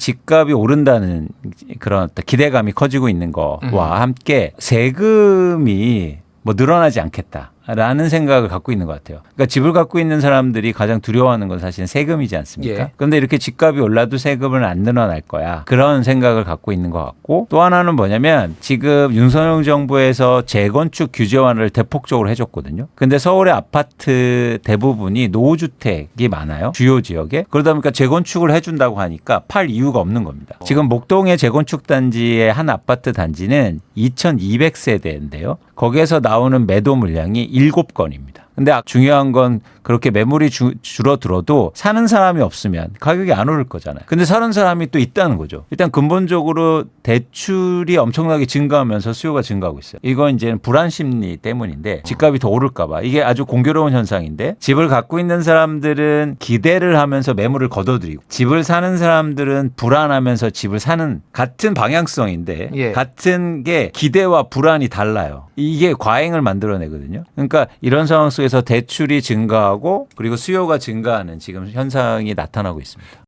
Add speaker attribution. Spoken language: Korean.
Speaker 1: 집값이 오른다는 그런 기대감이 커지고 있는 거와 함께 세금이 뭐 늘어나지 않겠다 라는 생각을 갖고 있는 것 같아요. 그러니까 집을 갖고 있는 사람들이 가장 두려워하는 건 사실은 세금이지 않습니까?
Speaker 2: 예.
Speaker 1: 그런데 이렇게 집값이 올라도 세금은 안 늘어날 거야. 그런 생각을 갖고 있는 것 같고 또 하나는 뭐냐면 지금 윤석열 정부에서 재건축 규제 완화를 대폭적으로 해줬거든요. 근데 서울의 아파트 대부분이 노후주택이 많아요. 주요 지역에. 그러다 보니까 재건축을 해준다고 하니까 팔 이유가 없는 겁니다. 지금 목동의 재건축 단지의 한 아파트 단지는 2200세대인데요. 거기에서 나오는 매도 물량이 7건입니다. 근데 아- 중요한 건 그렇게 매물이 주- 줄어들어도 사는 사람이 없으면 가격이 안 오를 거잖아요. 근데 사는 사람이 또 있다는 거죠. 일단 근본적으로 대출이 엄청나게 증가하면서 수요가 증가하고 있어요. 이건 이제 불안 심리 때문인데 집값이 더 오를까 봐 이게 아주 공교로운 현상인데 집을 갖고 있는 사람들은 기대를 하면서 매물을 걷어들이고 집을 사는 사람들은 불안하면서 집을 사는 같은 방향성인데
Speaker 2: 예.
Speaker 1: 같은 게 기대와 불안이 달라요. 이게 과잉을 만들어내거든요. 그러니까 이런 상황 속에서 대출이 증가하고 그리고 수요가 증가하는 지금 현상이 나타나고 있습니다.